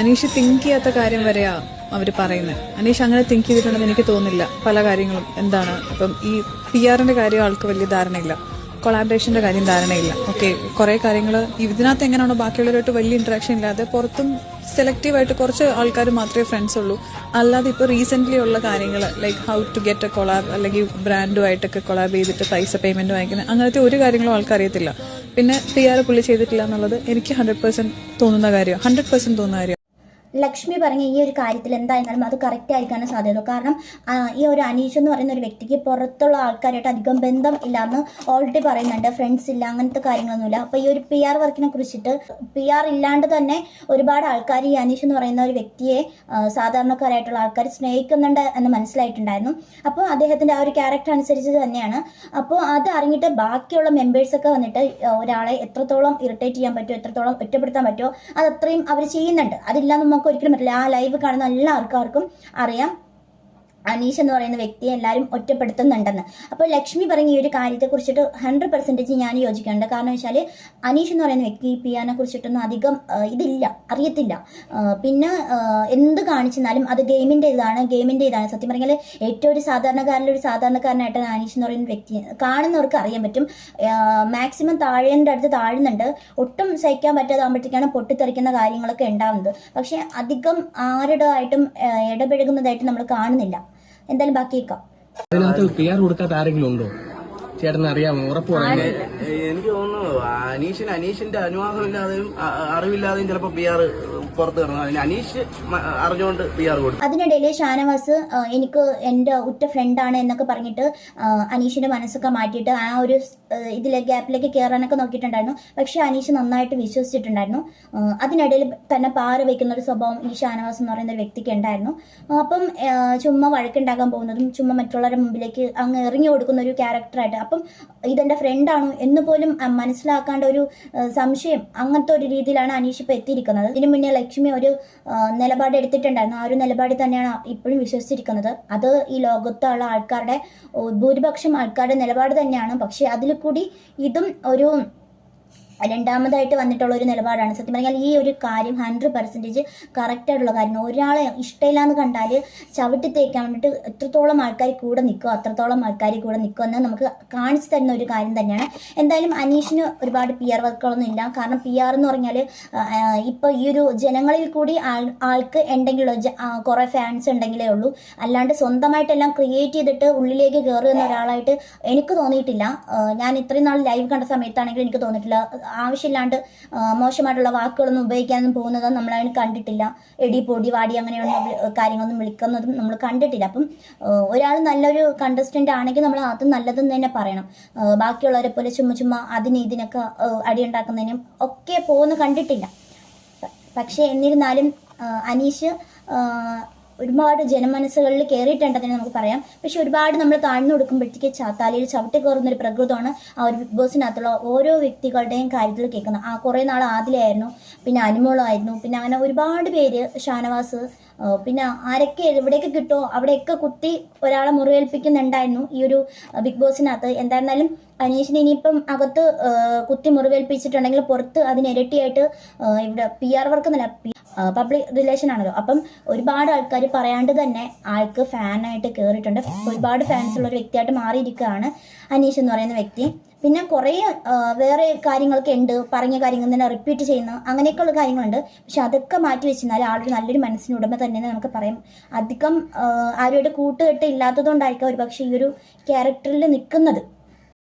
Aneesh think ചെയ്യാത്ത കാര്യം വരെയാ അവർ പറയുന്നത്. അനീഷ് അങ്ങനെ തിങ്ക് ചെയ്തിട്ടുണ്ടെന്ന് എനിക്ക് തോന്നുന്നില്ല. പല കാര്യങ്ങളും എന്താണ്? ഇപ്പം ഈ പി ആറിന്റെ കാര്യം ആൾക്ക് വലിയ ധാരണയില്ല. കൊളാബറേഷന്റെ കാര്യം ധാരണയില്ല. ഓക്കെ കുറെ കാര്യങ്ങൾ ഇതിനകത്ത് എങ്ങനെയാണോ ബാക്കിയുള്ളവരായിട്ട് വലിയ ഇന്ററാക്ഷൻ ഇല്ലാതെ പുറത്തും സെലക്റ്റീവായിട്ട് കുറച്ച് ആൾക്കാർ മാത്രമേ ഫ്രണ്ട്സ് ഉള്ളൂ. അല്ലാതെ ഇപ്പോൾ റീസെന്റ് ഉള്ള കാര്യങ്ങൾ like how to get a collab അല്ലെങ്കിൽ ബ്രാൻഡുമായിട്ടൊക്കെ കൊളാബ് ചെയ്തിട്ട് പൈസ പേയ്മെന്റ് വാങ്ങിക്കുന്നത് അങ്ങനത്തെ ഒരു കാര്യങ്ങളും ആൾക്ക് അറിയത്തില്ല. പിന്നെ പി ആർ പുള്ളി ചെയ്തിട്ടില്ല എന്നുള്ളത് എനിക്ക് ഹൺഡ്രഡ് പേഴ്സെന്റ് തോന്നുന്ന കാര്യം ഹൺഡ്രഡ് പേഴ്സെന്റ് തോന്നുന്ന കാര്യം ലക്ഷ്മി പറഞ്ഞ ഈ ഒരു കാര്യത്തിൽ എന്തായിരുന്നാലും അത് കറക്റ്റ് ആയിരിക്കാനും സാധ്യത കാരണം ഈ ഒരു അനീഷ് എന്ന് പറയുന്ന ഒരു വ്യക്തിക്ക് പുറത്തുള്ള ആൾക്കാരായിട്ട് അധികം ബന്ധം ഇല്ലാന്ന് ഓൾറെഡി പറയുന്നുണ്ട്. ഫ്രണ്ട്സ് ഇല്ല അങ്ങനത്തെ കാര്യങ്ങളൊന്നുമില്ല. അപ്പൊ ഈ ഒരു പി ആർ വർക്കിനെ കുറിച്ചിട്ട് പി ആർ ഇല്ലാണ്ട് തന്നെ ഒരുപാട് ആൾക്കാർ ഈ അനീഷ് എന്ന് പറയുന്ന ഒരു വ്യക്തിയെ സാധാരണക്കാരായിട്ടുള്ള ആൾക്കാർ സ്നേഹിക്കുന്നുണ്ട് എന്ന് മനസ്സിലായിട്ടുണ്ടായിരുന്നു. അപ്പോൾ അദ്ദേഹത്തിന്റെ ആ ഒരു ക്യാരക്ടർ അനുസരിച്ച് തന്നെയാണ്. അപ്പോൾ അത് അറിഞ്ഞിട്ട് ബാക്കിയുള്ള മെമ്പേഴ്സ് ഒക്കെ വന്നിട്ട് ഒരാളെ എത്രത്തോളം ഇറിറ്റേറ്റ് ചെയ്യാൻ പറ്റുമോ എത്രത്തോളം ഒറ്റപ്പെടുത്താൻ പറ്റുമോ അത് അത്രയും അവർ ചെയ്യുന്നുണ്ട്. അതില്ലാന്ന് നമുക്ക് ഒരിക്കലും പറ്റില്ല. ആ ലൈവ് കാണുന്ന എല്ലാ ആൾക്കാർക്കും അറിയാം. അനീഷ് എന്ന് പറയുന്ന വ്യക്തിയെ എല്ലാവരും ഒറ്റപ്പെടുത്തുന്നുണ്ടെന്ന്. അപ്പോൾ ലക്ഷ്മി പറഞ്ഞ ഈ ഒരു കാര്യത്തെ കുറിച്ചിട്ട് ഹൺഡ്രഡ് പെർസെന്റേജ് ഞാൻ യോജിക്കുന്നുണ്ട്. കാരണം വെച്ചാൽ അനീഷ് എന്ന് പറയുന്ന വ്യക്തി പിയാനെ കുറിച്ചിട്ടൊന്നും അധികം ഇതില്ല അറിയത്തില്ല. പിന്നെ എന്ത് കാണിച്ചെന്നാലും അത് ഗെയിമിന്റെ ഇതാണ് ഗെയിമിന്റെ ഇതാണ്. സത്യം പറഞ്ഞാൽ ഏറ്റവും ഒരു സാധാരണക്കാരിലെ ഒരു സാധാരണക്കാരനായിട്ടാണ് അനീഷ് എന്ന് പറയുന്ന വ്യക്തി. കാണുന്നവർക്ക് അറിയാൻ പറ്റും. മാക്സിമം താഴേന്റെ അടുത്ത് താഴുന്നുണ്ട്. ഒട്ടും സഹിക്കാൻ പറ്റാതാകുമ്പോഴത്തേക്കാണ് പൊട്ടിത്തെറിക്കുന്ന കാര്യങ്ങളൊക്കെ ഉണ്ടാവുന്നത്. പക്ഷേ അധികം ആരുടെ ആയിട്ടും ഇടപഴകുന്നതായിട്ട് നമ്മൾ കാണുന്നില്ല. എന്തായാലും ബാക്കിയേക്കാം. അതിനകത്ത് പി ആർ കൊടുക്കാത്ത ആരെങ്കിലും ഉണ്ടോ? ചേട്ടന് അറിയാമോ? ഉറപ്പ് പറയുന്നത് എനിക്ക് തോന്നുന്നു അനീഷിന് അനീഷിന്റെ അനുവാദമില്ലാതെയും അറിവില്ലാതെയും ചിലപ്പോ പി ആർ പുറത്ത് കിടന്നു അനീഷ് അറിഞ്ഞുകൊണ്ട് പി ആർ കൊടുത്തു. അതിനിടയിൽ ഷാനവാസ് എനിക്ക് എന്റെ ഉറ്റ ഫ്രണ്ടാണ് എന്നൊക്കെ പറഞ്ഞിട്ട് അനീഷിന്റെ മനസ്സൊക്കെ മാറ്റിയിട്ട് ആ ഒരു ഇതിലെ ഗ്യാപ്പിലേക്ക് കയറാനൊക്കെ നോക്കിയിട്ടുണ്ടായിരുന്നു. പക്ഷെ അനീഷ് നന്നായിട്ട് വിശ്വസിച്ചിട്ടുണ്ടായിരുന്നു. അതിനിടയിൽ തന്നെ പാറ വെക്കുന്ന ഒരു സ്വഭാവം ഈ ഷാനവാസ് എന്ന് പറയുന്ന ഒരു വ്യക്തിക്ക് ഉണ്ടായിരുന്നു. അപ്പം ചുമ്മാ വഴക്കുണ്ടാക്കാൻ പോകുന്നതും ചുമ്മാ മറ്റുള്ളവരുടെ മുമ്പിലേക്ക് അങ്ങ് എറിഞ്ഞു കൊടുക്കുന്ന ഒരു ക്യാരക്ടറായിട്ട് അപ്പം ഇതെന്റെ ഫ്രണ്ടാണോ എന്ന് പോലും മനസ്സിലാക്കാണ്ട ഒരു സംശയം അങ്ങനത്തെ ഒരു രീതിയിലാണ് അനീഷ് ഇപ്പൊ എത്തിയിരിക്കുന്നത്. ഇതിനു മുന്നേ ലക്ഷ്മി ഒരു നിലപാട് എടുത്തിട്ടുണ്ടായിരുന്നു. ആ ഒരു നിലപാടിൽ തന്നെയാണ് ഇപ്പോഴും വിശ്വസിച്ചിരിക്കുന്നത്. അത് ഈ ലോകത്തുള്ള ആൾക്കാരുടെ ഭൂരിപക്ഷം ആൾക്കാരുടെ നിലപാട് തന്നെയാണ്. പക്ഷെ അതിൽ കൂടി ഇതും ഒരു രണ്ടാമതായിട്ട് വന്നിട്ടുള്ള ഒരു നിലപാടാണ്. സത്യം പറഞ്ഞാൽ ഈ ഒരു കാര്യം ഹൺഡ്രഡ് പെർസെന്റേജ് കറക്റ്റായിട്ടുള്ള കാര്യം ഒരാളെ ഇഷ്ടമില്ലാന്ന് കണ്ടാൽ ചവിട്ടി തേക്കാൻ വേണ്ടിയിട്ട് എത്രത്തോളം ആൾക്കാർ കൂടെ നിൽക്കുക അത്രത്തോളം ആൾക്കാർ കൂടെ നിൽക്കുമെന്ന് നമുക്ക് കാണിച്ചു തരുന്ന ഒരു കാര്യം തന്നെയാണ്. എന്തായാലും അനീഷിന് ഒരുപാട് പി ആർ വർക്കുകളൊന്നും ഇല്ല. കാരണം പി ആർ എന്ന് പറഞ്ഞാൽ ഇപ്പോൾ ഈ ഒരു ജനങ്ങളിൽ കൂടി ആൾ ആൾക്ക് ഉണ്ടെങ്കിലോ കുറേ ഫാൻസ് ഉണ്ടെങ്കിലേ ഉള്ളൂ. അല്ലാണ്ട് സ്വന്തമായിട്ടെല്ലാം ക്രിയേറ്റ് ചെയ്തിട്ട് ഉള്ളിലേക്ക് കയറുന്ന ഒരാളായിട്ട് എനിക്ക് തോന്നിയിട്ടില്ല. ഞാൻ ഇത്രയും നാൾ ലൈവ് കണ്ട സമയത്താണെങ്കിൽ എനിക്ക് തോന്നിയിട്ടില്ല. ആവശ്യമില്ലാണ്ട് മോശമായിട്ടുള്ള വാക്കുകളൊന്നും ഉപയോഗിക്കാനൊന്നും പോകുന്നതും നമ്മളതിന് കണ്ടിട്ടില്ല. എടി പൊടി വാടി അങ്ങനെയുള്ള കാര്യങ്ങളൊന്നും വിളിക്കുന്നതും നമ്മൾ കണ്ടിട്ടില്ല. അപ്പം ഒരാൾ നല്ലൊരു കണ്ടസ്റ്റന്റ് ആണെങ്കിൽ നമ്മൾ അത് നല്ലതെന്ന് തന്നെ പറയണം. ബാക്കിയുള്ളവരെ പോലെ ചുമ്മാ ചുമ്മാ അതിന് ഇതിനൊക്കെ അടിയുണ്ടാക്കുന്നതിനും ഒക്കെ പോകുന്ന കണ്ടിട്ടില്ല. പക്ഷേ എന്നിരുന്നാലും അനീഷ് ഒരുപാട് ജനമനസ്സുകളിൽ കയറിയിട്ടുണ്ടെന്ന് നമുക്ക് പറയാം. പക്ഷെ ഒരുപാട് നമ്മൾ താഴ്ന്നു കൊടുക്കുമ്പോഴത്തേക്ക് ചാത്താലിയിൽ ചവിട്ടി കയറുന്ന ഒരു പ്രകൃതമാണ് ആ ഒരു ബിഗ് ബോസിനകത്തുള്ള ഓരോ വ്യക്തികളുടെയും കാര്യത്തിൽ കേൾക്കുന്നത്. ആ കുറേ നാൾ ആദിലായിരുന്നു പിന്നെ അനുമോളായിരുന്നു പിന്നെ അങ്ങനെ ഒരുപാട് പേര് ഷാനവാസ് പിന്നെ ആരൊക്കെ എവിടെയൊക്കെ കിട്ടുമോ അവിടെയൊക്കെ കുത്തി ഒരാളെ മുറിവേൽപ്പിക്കുന്നുണ്ടായിരുന്നു ഈ ഒരു ബിഗ് ബോസിനകത്ത്. എന്തായിരുന്നാലും അനീഷിന് ഇനിയിപ്പം അകത്ത് കുത്തി മുറിവേൽപ്പിച്ചിട്ടുണ്ടെങ്കിൽ പുറത്ത് അതിനിരട്ടിയായിട്ട് ഇവിടെ പി ആർ വർക്ക് എന്നല്ല പബ്ലിക് റിലേഷൻ ആണല്ലോ. അപ്പം ഒരുപാട് ആൾക്കാർ പറയാണ്ട് തന്നെ ആൾക്ക് ഫാനായിട്ട് കയറിയിട്ടുണ്ട് ഒരുപാട് ഫാൻസ് ഉള്ള ഒരു വ്യക്തിയായിട്ട് മാറിയിരിക്കുകയാണ് അനീഷ് എന്ന് പറയുന്ന വ്യക്തി. പിന്നെ കുറേ വേറെ കാര്യങ്ങളൊക്കെ ഉണ്ട്. പറഞ്ഞ കാര്യങ്ങൾ തന്നെ റിപ്പീറ്റ് ചെയ്യുന്ന അങ്ങനെയൊക്കെയുള്ള കാര്യങ്ങളുണ്ട്. പക്ഷെ അതൊക്കെ മാറ്റി വെച്ചാൽ ആളൊരു നല്ലൊരു മനസ്സിന് ഉടമ തന്നെയെന്ന് നമുക്ക് പറയാം. അധികം ആരുടെ കൂട്ടുകെട്ട് ഇല്ലാത്തതുകൊണ്ടായിരിക്കാം ഒരു പക്ഷേ ഈ ഒരു ക്യാരക്ടറിൽ നിൽക്കുന്നത്.